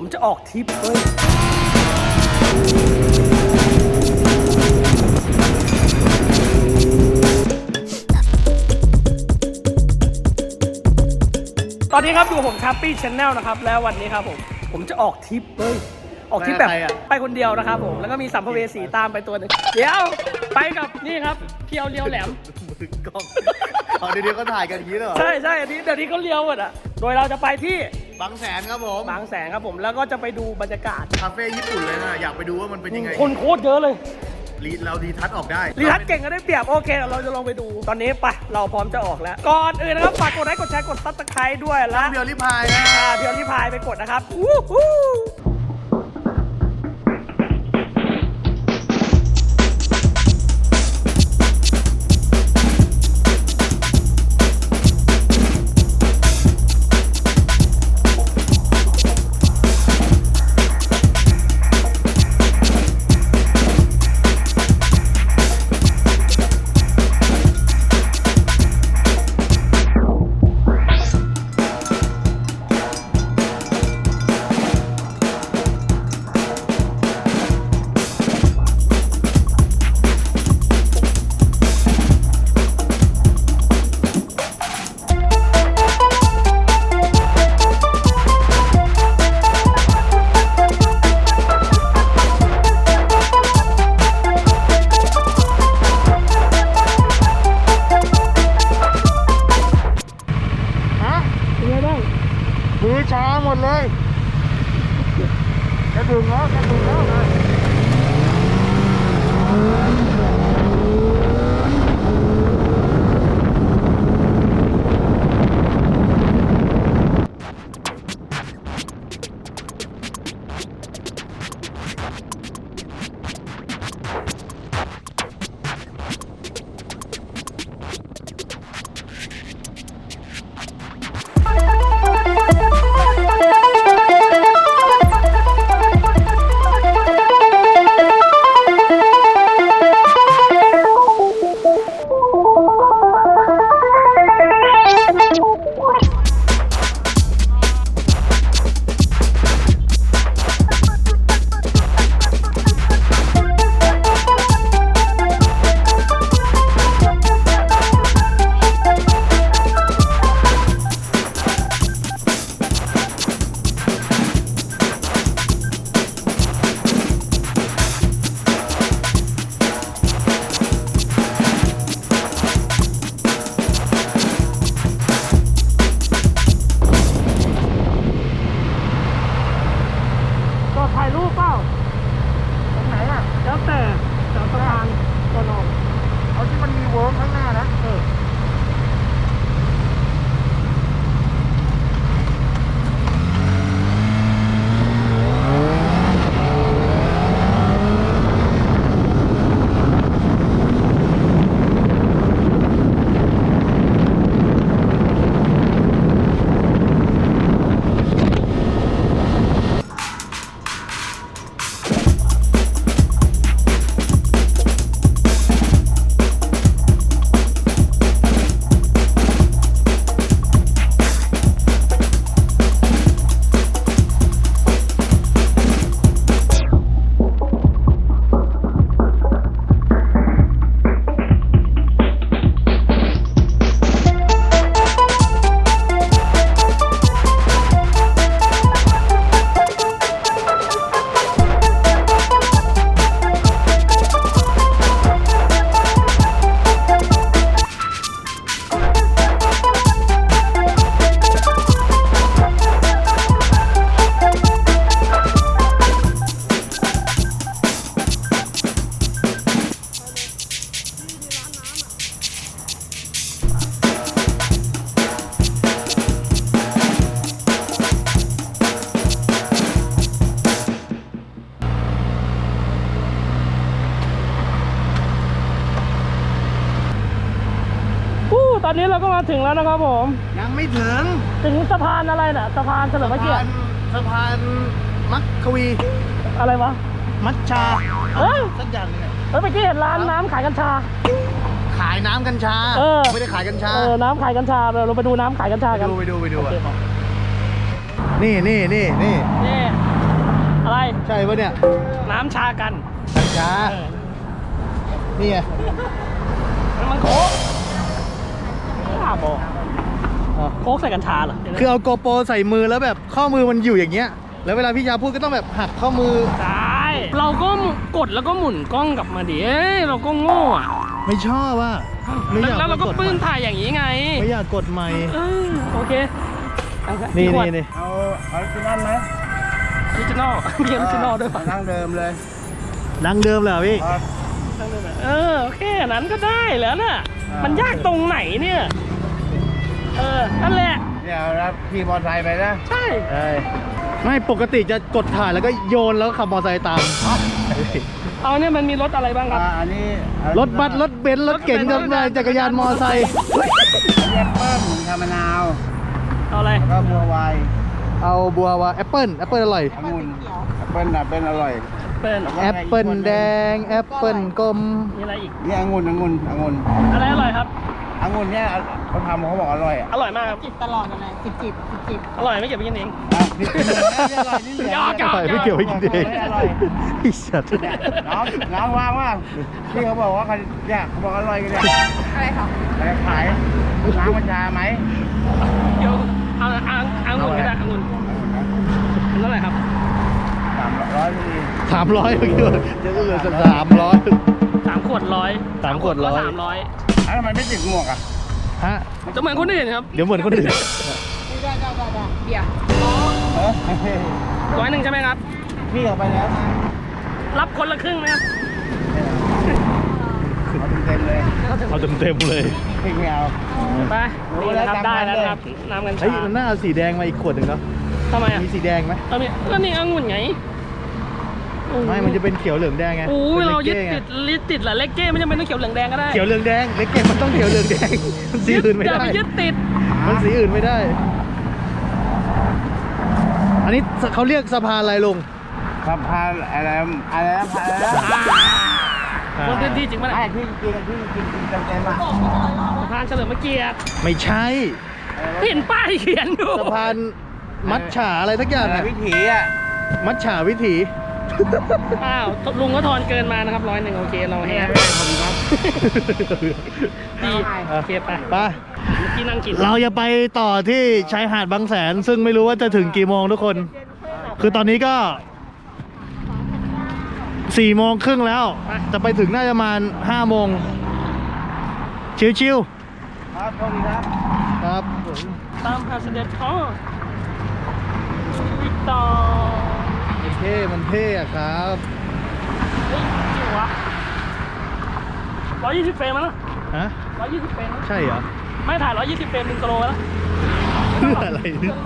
ผมจะออกทริปเฮ้ยตอนนี้ครับอยู่กับผมทัปปี้ชแนลนะครับ แล้ววันนี้ครับผม ผมจะออกทริปเฮ้ย ออกทริปแบบไปกับใครอะ ไปคนเดียวนะครับผม แล้วก็มีสัมภเวสีตามไปตัวหนึงเดี๋ยว ไปกับนี่ครับเพียวเรียวแหลม มือกล้องอ๋อเดี๋ยวนี้ก็ถ่ายกันอย่างนี้เลยเหรอ ใช่ใช่อันนี้เดี๋ยวนี้เขาเลี้ยวหมดอะ โดยเราจะไปที่ บางแสนครับผมบางแสนครับผมแล้วก็จะไปดูบรรยากาศ คาเฟ่ญี่ปุ่นเลยนะอยากไปดูว่ามันเป็นยังไงคนโคตรเยอะเลยรีเราดีทัศน์ออกได้รีทัศน์เก่งก็ได้เปรียบโอเคเดี๋ยวเราจะลองไปดูตอนนี้ไปเราพร้อมจะออกแล้ว ก่อนอื่นนะครับฝากกดไลค์กดแชร์กดซับสไครต์ด้วยและเดียวรีบพายนะอ่าเพียวรีพายไปกดนะครับวู้ฮู้ มือช้าหมดเลยกระดึงแล้วกระดึงแล้วนะ ถึงแล้วนะครับผม ยังไม่ถึงถึงสะพานอะไรน่ะสะพานเฉลิมพระเกียรติสะพานมักควี อะไรวะ มัชชาเอ้ยสักอย่างหนึงอะเฮ้ยเมื่อกี้เห็นร้านน้ำขายกัญชา ขายน้ำกัญชา เออ ไม่ได้ขายกัญชา เออ น้ำขายกัญชา เราไปดูน้ำขายกัญชาไปกันดูไปดูไปดูโออะเคนี่นี่นี่นี่นี่ใช่ปะเนี่ย น้ำชากันกัญชาเออนี่ไงน้ำมันโค้กบ้าบออ๋อโค้กใส่กัญชาเหรอคือเอาโกโปรใส่มือแล้วแบบข้อมือมันอยู่อย่างเงี้ย แล้วเวลาพี่ยาพูดก็ต้องแบบหักข้อมือได้เราก็กดแล้วก็หมุนกล้องกลับมาดิเอ้ยเราก็โง่อะไม่ชอบว่ะไม่อยากแล้วเราก็ดปื้นใหม่ถ่ายอย่างนี้ไง ไม่อยากกดใหม่เออโอเคเอาครับนี่กี่ขวดนี่นี่เอาออริจินอลไหมออริจินอลมีออริจินอลด้วยป่ะนั่งเดิมเลยดังเดิมเลยเหรอพี่ครับเออโอเคอันนั้นก็ได้แล้วน่ะมันยากตรงไหนเนี่ย เออ นั่นแหละ เนี่ยรับขี่มอเตอร์ไซค์ไปนะใช่ใช่ไม่ปกติจะกดถ่ายแล้วก็โยนแล้วขับมอเตอร์ไซค์ตาม เอาเนี่ยมันมีรถอะไรบ้างครับ อ่าอันนี้รถบัสรถเบนซ์รถเก๋งรถอะไรจักรยานมอเตอร์ไซค์เรียกเพิ่มชามะนาวเอาอะไร แล้วก็บัวไวน์เอาบัวว่าแอปเปิลแอปเปิลอร่อยองุ่นแอปเปิ้ลน่ะเป็นอร่อยเป็นแอปเปิลแดงแอปเปิลกลมมีอะไรอีก นี่องุ่นองุ่นองุ่นอะไรอร่อยครับ องุ่นเนี่ยเขาทำเขาบอกอร่อยอะอร่อยมากครับจิบตลอดอะไรจิบจิบจิบจิบอร่อยไม่เก็บไปกินเอง อะนี่นี่อร่อยนี่เหลือยอดอร่อยไม่เกี่ยวไม่กินเองอร่อย ไอ้สัตว์น้องน้องว่างว่าพี่เขาบอกว่าเขาเนี่ยเขาบอกอร่อยกันเนี่ยอะไรคะไปขายน้ำมัญชาไหมเดี๋ยวเอาเอาเอาองุ่นก็ได้องุ่นเท่าไหร่ครับสามร้อยพอดีสามร้อยเมื่อกี้จะเหลือสามร้อย สามขวดร้อยสามขวดร้อย สามร้อย แล้วทำไมไม่ติดหมวกอะฮะจะเหมือนคนอื่นครับเดี๋ยวเหมือนคนอื่นได้ได้ได้ได้เบียร์เออร้อยหนึ่งใช่ไหมครับ พี่ออกไปแล้ว รับคนละครึ่งนะครับเอาเต็มๆเลยเอาเต็มๆเลยพี่ไม่เอาไปรู้นี่แล้วนะครับจำได้ได้แล้วเลยนะครับน้ำกัญเฮ้ยชามันน่าเอาสีแดงมาอีกขวดหนึ่งเนาะทำไมอะมีสีแดงไหมเอามีก็นี่องุ่นไงโอ้โห ไม่ มันจะเป็นเขียวเหลืองแดงไงโอ้ยป็นเรายึดลกก้ไงติดลิดติดเหรอเลกเก้ไม่จำเป็นต้องเขียวเหลืองแดงก็ได้ เขียวเหลืองแดงเล็กเก็มันต้องเขียวเหลืองแดง มันสีอื่นไม่อย่าได้ไปยึดติด มันสีอื่นไม่ได้ อันนี้เขาเรียกสะพานอะไรลุง สะพานอะไรอะไรนะอะไรนะบนพื้นที่จริงไหมไอ้ล่ะที่กินที่กินกินเต็มๆอะสะพานเฉลิมพระเกียรติ ไม่ใช่ เห็นป้ายเขียนอยู่ สะพานมัดฉาอะไรทักอย่างอะไรอะวิถีอะ มัดฉาวิถี อ้าวลุงก็ทอนเกินมานะครับร้อยหนึ่งโอเคเราแฮไม่ปได้ผมครับดีโอเคไปไปเมื่อกี้นั่งกินเราจะไปต่อที่ชายหาดบางแสน ซึ่งไม่รู้ว่าจะถึงกี่โมงทุกคน คือตอนนี้ก็สี่โมงครึ่งแล้ว จะไปถึงน่าจะประมาณห้าโมงชิวครับโชคดีครับๆครับตามพาเสด็จพ่อวิกตอร์ เท่มันเท่อะครับเฮ้ยจริงวะร้อยยี่สิบเฟรมแล้วนะฮะร้อยยี่สิบเฟรมนะใช่เหรอ ไม่ถ่ายร้อยยี่สิบเฟรมหนึ่งกิโลแล้ว เพื่ออะไรเนี่ย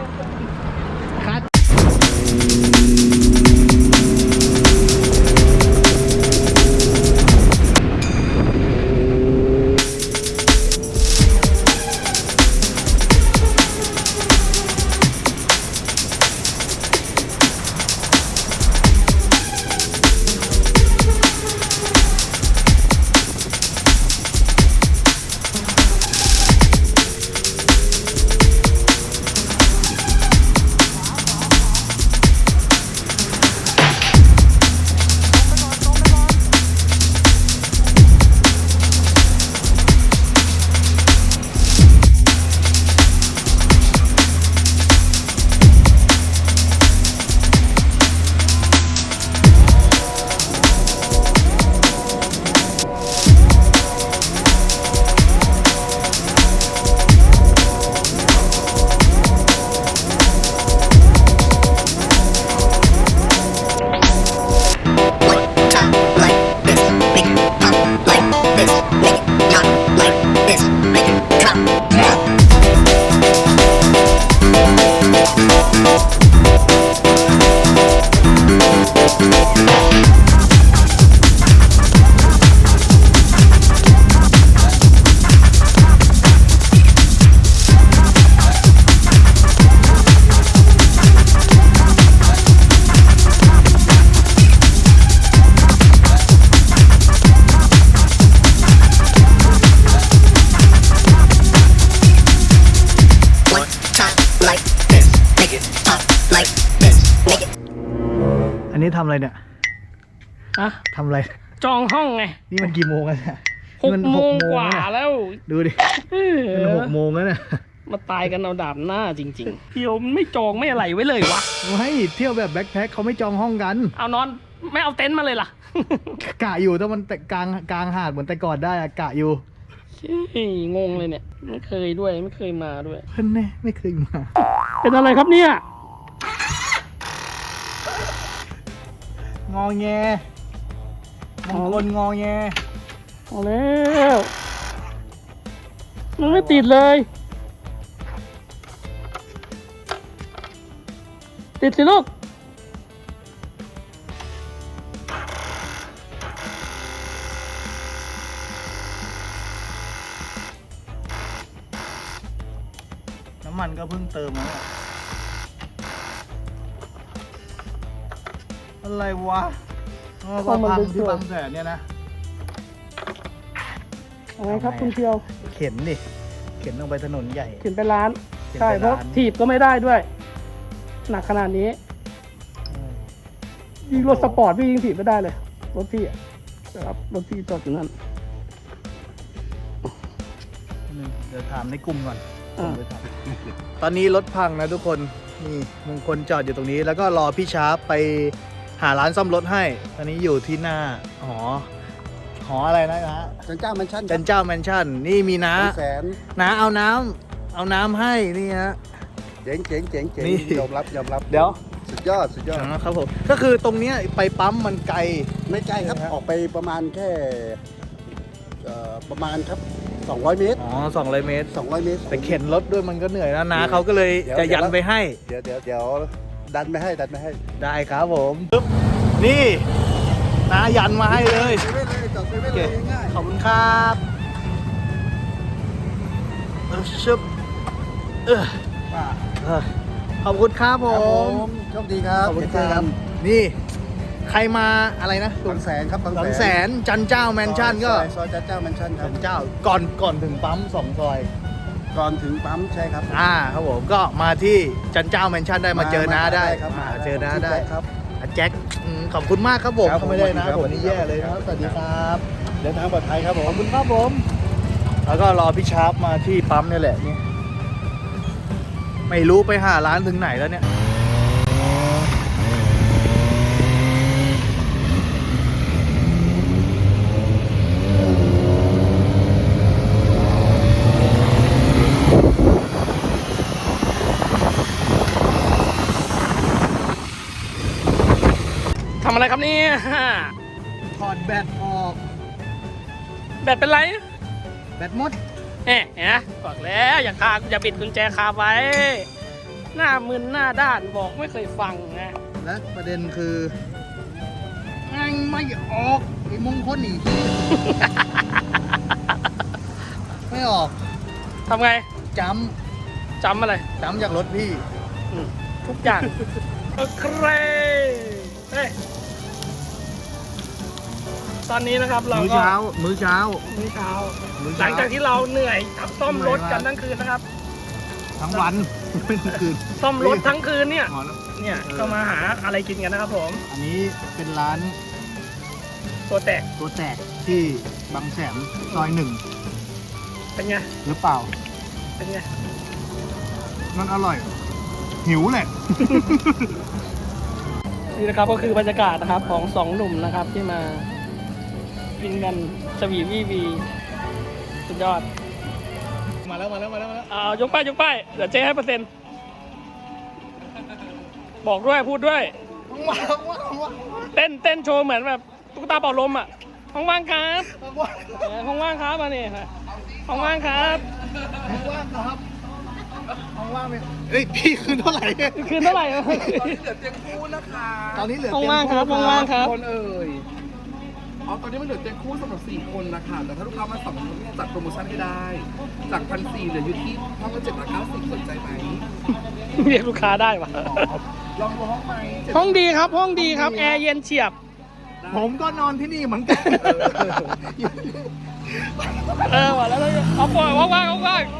อะทำอะไร จองห้องไง นี่มันกี่โมงแล้วเนี่ยหกนี่นโมงกว่าแล้วเนี่ยแล้วดูดิเออมันหกโมงแล้วเนี่ยมาตายกันเอาดาบหน้าจริงๆเที่ยวมันไม่จองไม่อะไรไว้เลยวะไม่เที่ยวแบบแบ็คแพ็คเขาไม่จองห้องกัน เอานอนไม่เอาเต็นท์มาเลยล่ะ กะอยู่ถ้ามันแต่กลางกลางหาดเหมือนแต่ก่อนได้อะกะอยู่เฮ้ยงงเลยเนี่ยไม่เคยด้วยไม่เคยมาด้วยเพิ่นแน่ไม่เคยมา เป็นอะไรครับเนี่ยงอแง มงคลงอแงเอาแล้วมันไม่ติดเลย ติดสิลูก น้ำมันก็เพิ่งเติมมาเนี่ยอะไรวะ อ๋อก็พังที่บางแสนเนี่ยนะ อะไรครับคุณเชียว เข็นดิ เข็นลงไปถนนใหญ่ เขียนไปร้าน เข็นใช่ไปเพราะร้าน ถีบก็ไม่ได้ด้วย หนักขนาดนี้ ยิงรถสปอร์ตพี่ยิงถีบไม่ได้เลย รถพี่อะนะครับรถพี่จอดอยู่นั่น เดี๋ยวถามในกลุ่มก่อนอ่าตอนนี้รถพังนะทุกคน นี่มงคลจอดอยู่ตรงนี้ แล้วก็รอพี่ชาร์ปไป หาร้านซ่อมรถให้ ตอนนี้อยู่ที่หน้าหอหออะไรนะฮะจันเจ้ามันชั่นจันเจ้าแมนชั่น นี่มีน้าแสนน้าเอาน้ำเอาน้ำให้นี่ฮะ เจ๋งเจ๋งเจ๋งเจ๋งนี่ ยอมรับยอมรับเดี๋ยวสุดยอดสุดยอดครับผมก็คือตรงเนี้ยไปปั๊มมันไกล ไม่ใกล้ครับครับออกไปประมาณแค่เอ่อประมาณครับ 200 เมตร อ๋อสองร้อยเมตร 200 เมตร แต่เข็นรถด้วยมันก็เหนื่อยนะน้าเขาก็เลยเดี๋ยว จะยันเดี๋ยวไปให้ เดี๋ยวเดี๋ยวเดี๋ยวดันไม่ให้ดันไม่ให้ ได้ครับผมปึ๊บ นี่น้ายันมาให้เลยเซเว่นเลยจอดเซเว่นโอเคเลยง่ายขอบคุณครับเออชึบเออๆป่ะเออขอบคุณครับผครับผมม โชคดีครับขอบคุณคเจอรักับนนี่ ใครมาอะไรนะบางแสนครับบางแสนจันเจ้าแมนชั่นก็ซอยซอยจันเจ้าแมนชั่นครัจับนเจ้าก่อนก่อนถึงปั๊มสองซอย ก่อนถึงปั๊มใช่ครับ อ่าครับผมก็มาที่จันเจ้าแมนชั่นได้มาเจอน้าได้ครับมาเจอน้าได้ ครับอะแจ็คอืม ขอบคุณมากครับผมครับผมถ้าไม่ได้นะสวัสดีครับผมนี่แย่เลยนะครับสวัสดีครับเดินทางปลอดภัยครับผมขอบคุณครับผม แล้วก็รอพี่ชาร์ปมาที่ปั๊มนี่แหละนี่ไม่รู้ไปหาร้านถึงไหนแล้วเนี่ยำอะไรครับเนี่ยถอดแบตออก แบตเป็นไร แบตหมดเอ๊ะเห็นไหมบอกแล้วอย่าคาอย่าบิดกุญแจคาไว้ หน้ามึนหน้าด้านบอกไม่เคยฟังนะ และประเด็นคือแม่งไม่ออกไอ้มงคลอีกไม่ออกทำไงจจำอะไรำจำจากรถพี่ อืมทุกอย่าง โอเคเฮ้ย ตอนนี้นะครับเรามื้อก็เช้า มื้อเช้า มื้อเช้า มื้อหเช้า ลังจากที่เราเหนื่อยทับซ่อมรถกันทั้งคืนนะครับ ทั้งวันไม่ทั้งคืนซ่อมรถทั้งคืนเนี่ยอ๋อแล้วเนี่ยเออก็มาหาอะไรกินกันนะครับผมอันนี้เป็นร้านตัวแตกตัวแตกที่บางแสนซอยหนึ่งเป็นไงหรือเปล่า เป็นไงมันอร่อย หิวแหละ นี่นะครับก็คือบรรยากาศนะครับของสองหนุ่มนะครับที่มา กินกันสวีวีวีสุดยอด มาแล้วมาแล้วมาแล้วมาแล้ว เอายกป้ายยกป้ายเดี๋ยวเจ๊ให้เปอร์เซ็นต์ บอกด้วยพูดด้วยว้าวว้าวว้าวเต้นเต้นโชว์เหมือนแบบตุ๊กตาเป่าลมอะห้องว่างครับว้าวเออห้องว่างครับมาเนี่ยห้องว่างครับว่างครับเอาว่างไหมเฮ้ยพี่คืนเท่าไหร่คืนเท่าไหร่ ตอนนี้เหลือห้องเต็มว่างครับห้องว่างครับ คนเอ่ย อ๋อตอนนี้มันเหลือเตียงคู่สำหรับ 4 คนนะคะแต่ถ้าลูกค้ามาสั่งจัดโปรโมชั่นให้ได้ จากพันสี่เหลืออยู่ที่ห้องละเจ็ดร้อยเก้าสิบสนใจไหมเรียกลูกค้าได้ปะลองดูห้องไหมห้องดีครับห้องดีครับแอร์เย็นเฉียบ ผมก็นอนที่นี่เหมือนกัน เออว่ะแล้วเราเอาปล่อยว่างว่างๆว่างๆ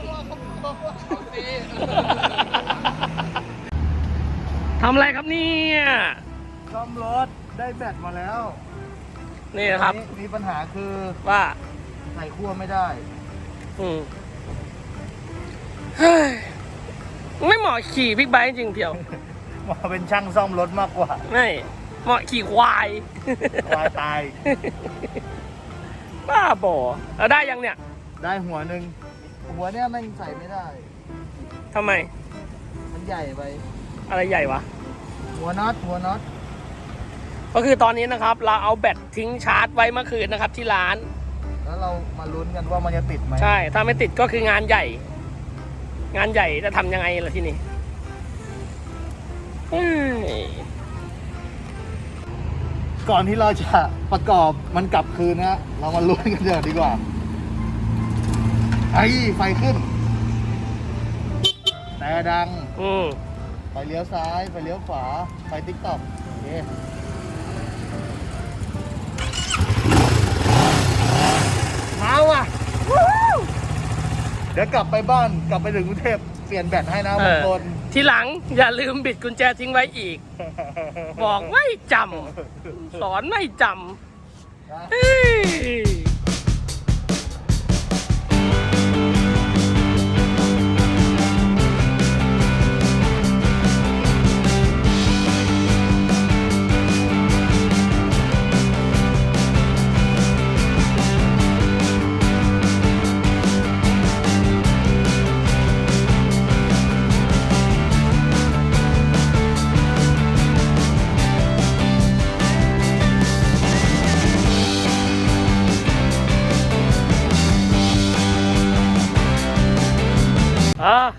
ทำอะไรครับเนี่ยซ่อมรถได้แบตมาแล้ว นี่นะครับมีมีปัญหาคือว่า ใส่ขั้วไม่ได้ อืมเฮ้ยไม่เหมาะขี่บิ๊กไบค์จริงเพียวมาเป็นช่างซ่อมรถมากกว่าไม่เหมาะขี่ควาย ควายตาย บ้าบอแล้วได้ยังเนี่ยได้หัวหนึ่งหัวเนี้ยแม่งใส่ไม่ได้ ทำไม มันใหญ่ไป อะไรใหญ่วะ หัวน็อตหัวน็อต ก็คือตอนนี้นะครับ เราเอาแบตทิ้งชาร์จไว้เมื่อคืนนะครับ ที่ร้าน แล้วเรามาลุ้นกันว่ามันจะติดไหมใช่ ถ้าไม่ติดก็คืองานใหญ่ งานใหญ่จะทำยังไงล่ะที่นี่เฮ้ยก่อนที่เราจะประกอบมันกลับคืนนะเรามาลุ้นกันเดี๋ยวดีกว่าไอ้ไฟขึ้น แต่ดัง อืม ไฟเลี้ยวซ้าย ไฟเลี้ยวขวา ไฟติ๊กต็อกโอเค เดี๋ยวกลับไปบ้านกลับไปถึงกรุงเทพเปลี่ยนแบตให้นะเอบางอคนทีหลังอย่าลืมบิดกุญแจทิ้งไว้อีก บอกไม่จำสอนไม่จำ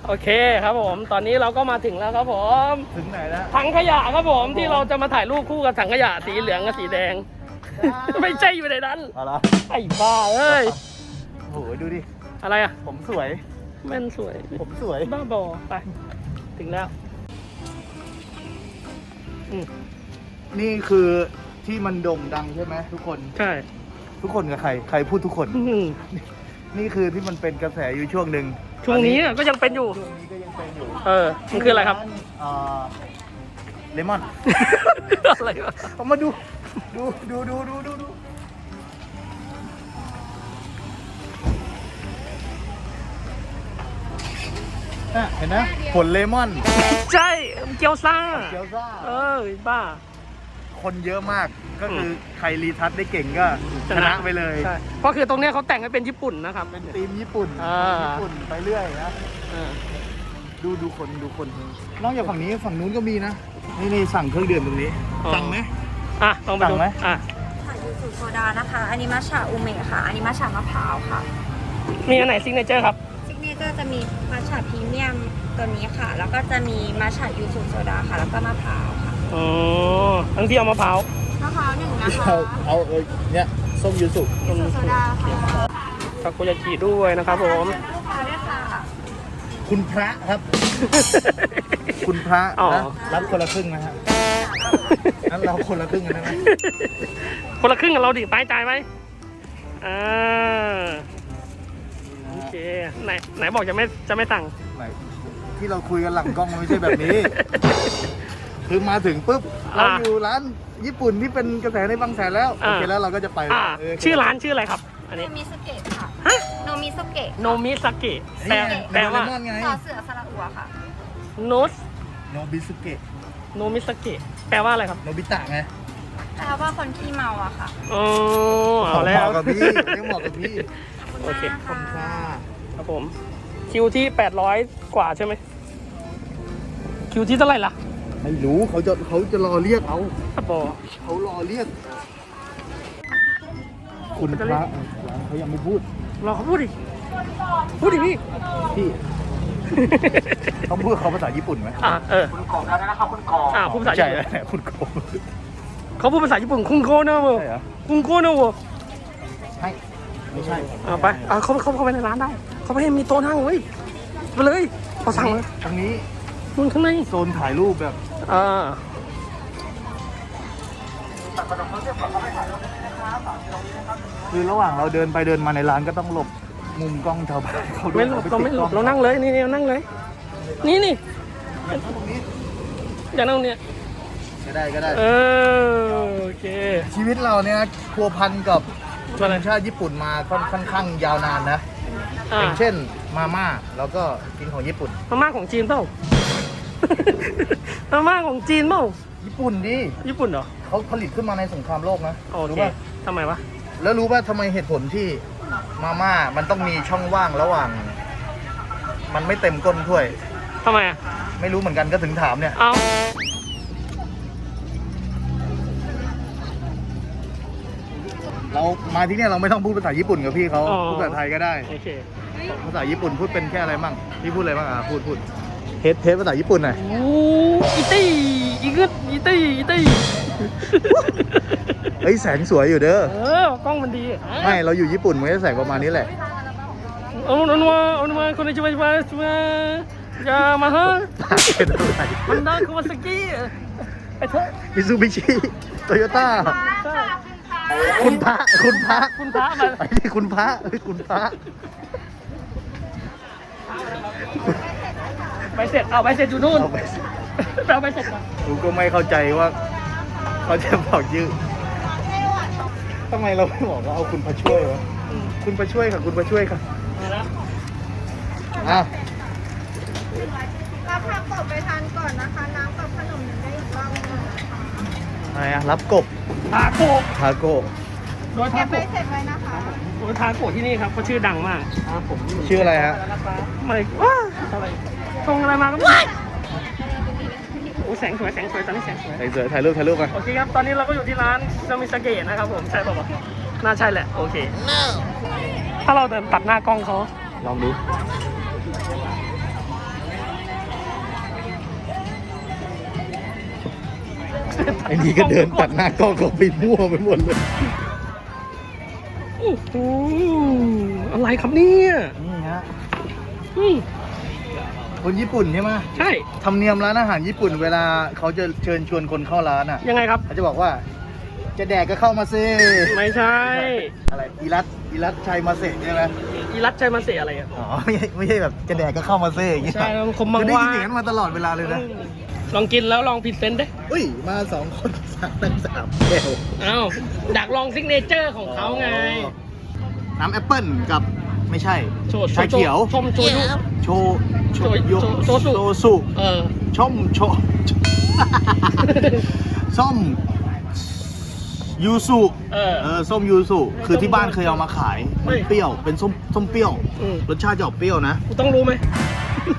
โอเคครับผม ตอนนี้เราก็มาถึงแล้วครับผม ถึงไหนแล้วถังขยะครับผมที่เราจะมาถ่ายรูปคู่กับถังขยะสีเหลืองกับสีแดง ไม่ใช่อยู่ในนั้น เอาละไอ้บ้าเอ้ย โอ้โหดูดิ อะไรอะผมสวย แม่นสวย ผมสวย บ้าบอไป ถึงแล้วอืมนี่คือที่มันโด่งดังใช่ไหมทุกคน ใช่ทุกคนกับใคร ใครพูดทุกคน อื้อหือนี่คือที่มันเป็นกระแสอยู่ช่วงหนึ่ง ช่วงนี้อะก็ยังเป็นอยู่ ช่วงนี้ก็ยังเป็นอยู่เออ มันคืออะไรครับอ่าเลมอน อะไรวะเอามาดู ดูดูดูดูดูดูน่ะเห็นไหมผลเลมอน ใช่ เกียวซ่าเกียวซ่า เออบ้า คนเยอะมากก็คือใครรีทัชได้เก่งก็ชนะไปเลยใช่เพราะคือตรงเนี้ยเขาแต่งให้เป็นญี่ปุ่นนะครับ เป็นทีมญี่ปุ่นอ่า ญี่ปุ่นไปเรื่อยนะเออดูดูคนดูคนนอกจากฝั่งนี้ฝั่งนู้นก็มีนะนี่นี่สั่งเครื่องดื่มตรงนี้ สั่งไหม อะลองไปสั่ดูงไหม อะค่ะยูสุโซดานะคะ อันนี้มัชฉะอุเมะค่ะ อันนี้มัชฉะมะพร้าวค่ะ มีอันไหนซิกเนเจอร์ครับ ซิกเนเจอร์จะมีมัชฉะพรีเมียมตัวนี้ค่ะ แล้วก็จะมีมัชฉะยูสุโซดาค่ะ แล้วก็มะพร้าวค่ะ อ๋อทั้งที่เอามะพร้าวมะพร้าวหนึ่งนะคะเอาเอาเออเนี่ยส้มยูสุยูสุโซดาค่ะทาโกยากิด้วยนะครับผม ลูกค้าด้วยค่ะคุณพระครับ คุณพระอ๋อ นะรับคนละครึ่งนะฮะงั้นเราคนละครึ่งกันได้ไหมคนละครึ่งกับเราดิไปจ่ายไหมอ่าโอเคไหนไหนบอกจะไม่จะไม่สั่ง ไหนที่เราคุยกันหลังกล้องมันไม่ใช่แบบนี้ คือมาถึงปุ๊บเราอ่าอยู่ร้านญี่ปุ่นที่เป็นกระแสในบางแสนแล้วโออ่า เคแล้วเราก็จะไปอ่าเออชื่อร้านชื่ออะไรครับ อันโนนี้ มิสเกะค่ะ ฮะ โนมิสเกะโนมิสเกะแปลนี่ไงแปลว่าโดเรมอนไงต่อเสือสระอัวค่ะ โนสโนบิสุเกะโนมิสเกะแปลว่าอะไรครับโนบิตะไงแปลว่าคนขี้เมาอะค่ะ อ๋อเอาแล้เหวมาะกับพี่ยังเหมาะกับพี่ขอบคุณโอเคมากขอบคุณค่ะค่ะครับผม คิวที่ 800 กว่าใช่ไหม คิวที่เท่าไหร่ล่ะ ไม่รู้เขาจะเขาจะรอเรียกเอาครับบอเขารอเรียก คุณพจะเรียระกเขายังไม่พูด รอเขาพูดดิ พูดดิพี่พี่ เขาพูดเขาภาษาญี่ปุ่นไหมอ่าเออ คุณกอบแล้วนะครับคุณกอบอ่าพูดภาษาญี่ใช่ปุ่นแล้วเนี่ยคุณโกงเขาพูดภาษาญี่ปุ่นคุงโกนะเวอใช่เหรอคุงโกนะเวอใช่ไม่ใช่เอาไปเอาเขาเขาเข้าไปในร้านได้ เขาไปให้มีโต๊ะนั่งเว้ยไปเลยเขาสั่งเลยตรงนี้นู่นข้างใน โซนถ่ายรูปแบบ อ่าคือระหว่างเราเดินไปเดินมาในร้านก็ต้องหลบมุมกล้องชาวบ้านเขาด้วยไม่หลบเราไม่หลบเรานั่งเลยนี่นี่เรานั่งเลย นี่นี่ตรงนี้อย่านั่งตรงเนี้ยก็ได้ก็ได้ เออโอเค ชีวิตเราเนี่ยพัวพันกับชอะไรนชาติญี่ปุ่นมาค่อนค่อนข้างยาวนานนะอ่าอย่างเช่นมาม่าแล้วก็กินของญี่ปุ่น มาม่าของจีนเปล่า มาม่าของจีนเปล่าญี่ปุ่นดิญี่ปุ่นเหรอเขาผลิตขึ้นมาในสงครามโลกนะโอรู้เคป่ะทำไมวะแล้วรู้ป่ะทำไมเหตุผลที่มาม่ามันต้องมีช่องว่างระหว่าง มันไม่เต็มก้นถ้วย ทำไมอะไม่รู้เหมือนกันก็ถึงถามเนี่ย เอาเรามาที่เนี่ยเราไม่ต้องพูดภาษาญี่ปุ่นกับพี่เขาพูดภาษาไทยก็ได้ โอเค ภาษาญี่ปุ่นพูดเป็นแค่อะไรบ้างพี่พูดอะไรบ้างอะพูดพูด เทสเทสภาษาญี่ปุ่นหน่อย โอ้อีตี้อีกึดอีตี้อีตี้เฮ้ยแสงสวยอยู่เด้อ เออกล้องมันดีไม่ เราอยู่ญี่ปุ่นมันก็แสงประมาณนี้แหละเอาโนนวาเอาโนนวาคนนี้จะมาจะมาจะมาจะมาฮะเป็นอะไรมันดาคุมาสกิไอ้เธอมิซูบิชิโตโยต้าคุณพระคุณพระคุณพระมาไอ้นี่คุณพระเฮ้ยคุณพระ ใบเสร็จเอาใบเสร็จอยู่นู่นเอาไปไปเอาใบเสร็จก่อนกูก็ไม่เข้าใจว่า เขาจะบอกยืดทำไมเราไม่บอกว่าเอาคุณพระช่วยวะคุณพระช่วยค่ะคุณพระช่วยค่ะมาแล้วอะรับผักกบไปทานก่อนนะคะ น้ำกับขนมยังได้อีกรอบนึงอะไรอะรับกบทาโกะทาโก้โดยเก็ทาบไปโกะเสร็จไว้นะคะโดยทาโกะที่นี่ครับเขาชื่อดังมาก ชื่ออะไรฮะ ไม่ว้าอะไร ชงอะไรมาก็ไม่โอ้แสงสวยแสงสวยตอนนี้แสงสวย ถ่ายเสือถ่ายรูปถ่ายรูปมาโอเคครับ ตอนนี้เราก็อยู่ที่ร้านซามิสเกะนะครับผม ใช่ป่าวะน่าใช่แหละ โอเค ถ้าเราเดินตัดหน้ากล้องเขาลองดู ไอ้นี่ก็เดินตัดหน้ากล้องเขาไปมั่วไปหมดเลยโอ้โหอะไรครับเนี่ย นี่ฮะอืม คนญี่ปุ่นใช่ไหมใช่ธรรมเนียมร้านอาหารญี่ปุ่น เวลาเขาจะเชิญชวนคนเข้าร้านอะ ยังไงครับ เขาจะบอกว่า จะแดกก็เข้ามาซิไม่ใช่ อะไรอีรัตอีรัตชัยมาเสะใช่ไหมอีรัตใช่มาเสียอะไรอะอ๋อไม่ใช่ไม่ใช่แบบจะแดกก็เข้ามาซิอย่างเงี้ยใช่มันคมมังคือได้ว่ายินอย่างนั้นมาตลอดเวลาเลยนะลองกินแล้วลองพรีเซนต์ดิอุ้ยมาสองคนสามตั้งสามแก้วเอ้าดักลองซิกเนเจอร์ของเขาไงน้ำแอปเปิ้ลกับ ไม่ใช่ โชชาเขียว ชมโชยุ โชโชโชโยโชโชสุ โชสุเออชมโชส้มยูสุเออเออส้มยูสุคือที่บ้านเคยเอามาขายเฮ้มันยเปรี้ยวเป็นส้มส้มเปรี้ยวอืม รสชาติจะออกเปรี้ยวนะ กูต้องรู้ไหม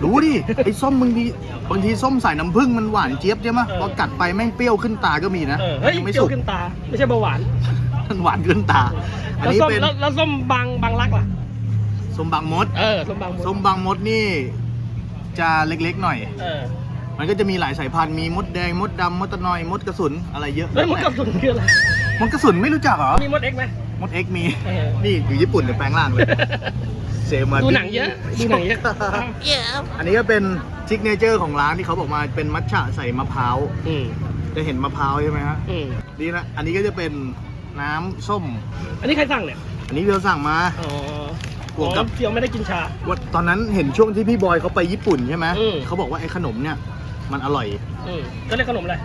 รู้ดิไอ้ส้มบางทีบางทีส้มใส่น้ำผึ้งมันหวานเจี๊ยบใช่ไหมเออ พอกัดไปแม่งเปรี้ยวขึ้นตาก็มีนะเออ เฮ้ยยังไม่เปรี้ยสุวกขึ้นตา ไม่ใช่เบาหวาน มันหวานขึ้นตา อันแล้วนี้ส้มเป็นแล้วแล้วส้มบางบางรักล่ะ ส้มบางมด เออส้มบางหมดส้มบางมดนี่จะเล็กๆหน่อย เออมันก็จะมีหลายสายพันธุ์มีมดแดงมดดำมดตะนอยมดกระสุนอะไรเยอะแล้วมดกับสุนคืออะไรมดกระสุนไม่รู้จักเหรอมีมดเอ็กไหมมดเอ็กมี เออนี่อยู่ญี่ปุ่นเดี๋ยวแปลงร่างเลยเซมาดูหนังเยอะดูหนังเยอะอันนี้ก็เป็นซิกเนเจอร์ของร้านที่เขาบอกมาเป็นมัทฉะใส่มะพร้าวอืมจะเห็นมะพร้าวใช่ไหมฮะอืมนี่นะอันนี้ก็จะเป็นน้ำส้ม อันนี้ใครสั่งเนี่ยอันนี้เราสั่งมา อ๋อ บวกกับอ๋อเพียวไม่ได้กินชา ว่าตอนนั้นเห็นช่วงที่พี่บอยเขาไปญี่ปุ่นใช่ไหมอืม เขาบอกว่าไอ้ขนมเนี่ย มันอร่อยอืมก็เรียกขนมอะไร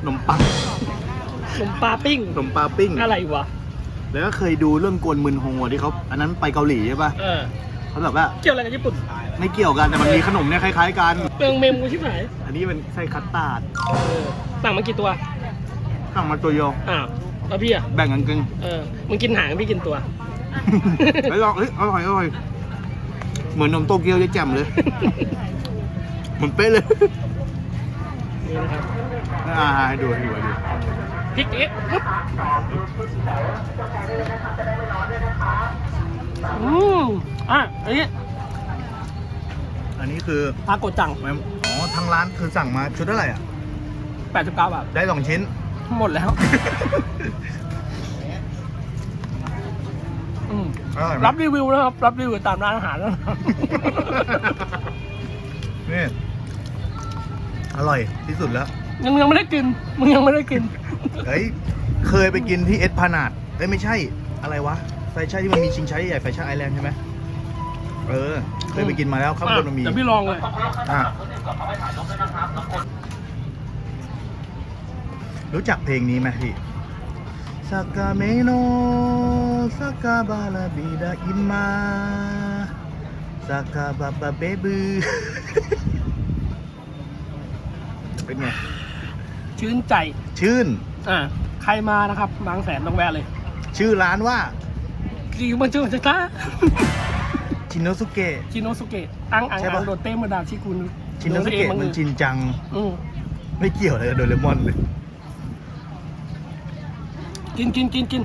ขนมปังขนมปลาปิ้ง ขนมปลาปิ้ง อะไรวะ แล้วก็เคยดูเรื่องกวนมึนโฮงอะที่เขาอันนั้นไปเกาหลีใช่ปะเออ เขาแบบว่าเกี่ยวอะไรกับญี่ปุ่น ไม่เกี่ยวกันแต่มันมีขนมเนี่ยคล้ายๆกัน เปลืองเมมกูชิบหายอันนี้เป็นไส้คัสตาร์ดเออสั่งมากี่ตัว สั่งมาตัวเดียวอ้าวแล้วพี่อะ แบ่งกันกึ่งเออ มึงกินหางพี่กินตัว แล้วลองเอ้ยอร่อยอร่อยเหมือนนมโตเกียวจะแจ่มเลยเหมือนเป๊ะเลยนี่นะครับอ่าให้ดูให้ดูให้ดูพริกเอ๊ะปึ๊บอืมอะอันนี้อันนี้คือทาโกจังอ๋อทางร้านคือสั่งมาชุดเท่าไหร่อะ89บาทได้สองชิ้น หมดแล้ว อืมอร่อยไหมรับรีวิวนะครับ รับรีวิวตามร้านอาหารนะครับนี่อร่อยที่สุดแล้ว ยังยังไม่ได้กิน มึงยังไม่ได้กิน เฮ้ย เคยไปกินที่เอสพานาดเอ้ยไม่ใช่ อะไรวะ ไฟใช่ที่มันมีชิงช้าใหญ่ไฟชั่นไอแลนด์ใช่ไหมเออ เคยไปกินมาแล้วข้างบนมันมีเดี๋ยวพี่ลองเลย อะรู้จักเพลงนี้ไหมพี่ สากาเมโนสากาบาลาบิดาอิมาสากาบาบาเบบือเป็นไง ชื่นใจ ชื่น อ่า ใครมานะครับบางแสนต้องแวะเลย ชื่อร้านว่ากิวมันชื่อจะก้าชินโนสุเกะ ชิโนสุเกะ อังอังใช่อัปะงโดเต้มาดาชิกุนชินโนสุเกะมันชินจัง อืมไม่เกี่ยวอะไรกับโดเรมอนเลย กินกินกินกิน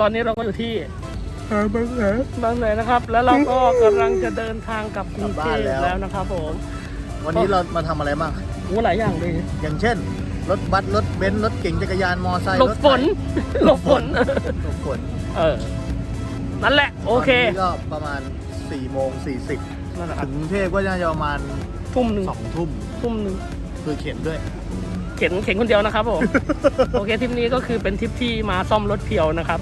ตอนนี้เราก็อยู่ที่บางแสนบางแสนนะครับ แล้วเราก็กำลังจะเดินทางกลับกรุงเทพกลับบ้านแล้วแล้วนะครับ ผม วันนี้เรามาทำอะไรบ้าง โอ้หลายอย่างเลยอย่างเช่น รถบัสรถเบนซ์รถเก๋งจักรยานมอไซค์หลบรถฝนหลบฝนหลบฝนเออ นั่นแหละ โอเคตนนี้ก็ประมาณ4โมง40นั่นแหละครัถึบงกรุงเทพก็น่าจะประมาณทุ่มหนึ่ง2ทุ่มทุ่มหนึ่งคือเข็นด้วย เข็นเข็นคนเดียวนะครับผม โอเคทริปนี้ก็คือเป็นทริปที่มาซ่อมรถเพียวนะครับ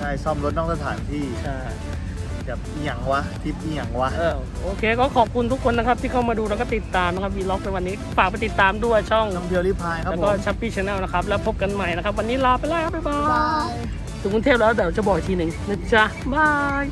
ใช่ซ่อมรถนอกสถานที่ใช่แบบอีหยังวะทริปอีหยังวะ เออโอเคก็ขอบคุณทุกคนนะครับ ที่เข้ามาดูแล้วก็ติดตามนะครับวีล็อกในวันนี้ ฝากไปติดตามด้วยช่อง น้องเพียวรีพายครับแล้วผก็มชัปปี้ชาแนลนะครับ แล้วพบกันใหม่นะครับ วันนี้ลาไปแล้วบ๊ายบาบ๊ายบายยถึงกรุงเทพแล้วเดี๋ยวจะบอกอีกทีหนึ่งนะจ๊ะบาย